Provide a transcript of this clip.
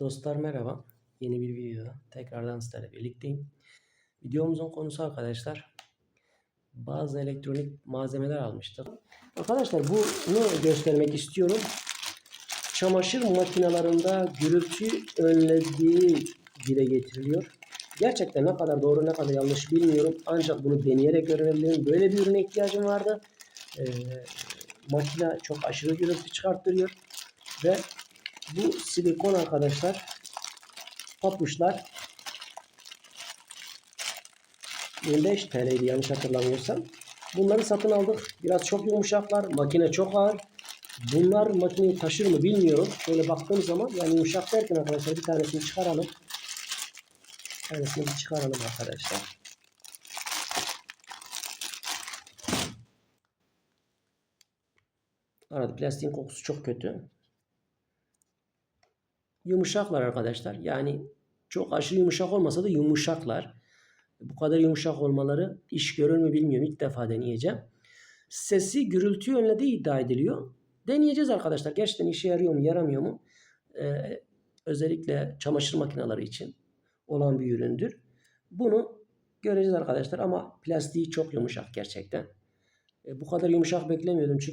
Dostlar merhaba. Yeni bir videoda tekrardan sizlerle birlikteyim. Videomuzun konusu arkadaşlar bazı elektronik malzemeler almıştık. Arkadaşlar bunu göstermek istiyorum. Çamaşır makinelerinde gürültü önlediği dile getiriliyor. Gerçekten ne kadar doğru ne kadar yanlış bilmiyorum. Ancak bunu deneyerek öğrenebilirim. Böyle bir ürüne ihtiyacım vardı. Ee, makine çok aşırı gürültü çıkarttırıyor. Ve bu silikon arkadaşlar papuçlar 25 TL'ydi yanlış hatırlamıyorsam. Bunları satın aldık. Biraz çok yumuşaklar. Makine çok ağır. Bunlar makineyi taşır mı bilmiyorum. Şöyle baktığım zaman yani yumuşak derken arkadaşlar bir tanesini çıkaralım. Bir tanesini bir çıkaralım arkadaşlar. Arada plastiğin kokusu çok kötü. Yumuşaklar arkadaşlar. Yani çok aşırı yumuşak olmasa da yumuşaklar. Bu kadar yumuşak olmaları iş görür mü bilmiyorum. İlk defa deneyeceğim. Sesi gürültü önlediği iddia ediliyor. Deneyeceğiz arkadaşlar. Gerçekten işe yarıyor mu yaramıyor mu? Ee, özellikle çamaşır makineleri için olan bir üründür. Bunu göreceğiz arkadaşlar ama plastiği çok yumuşak gerçekten. E, bu kadar yumuşak beklemiyordum çünkü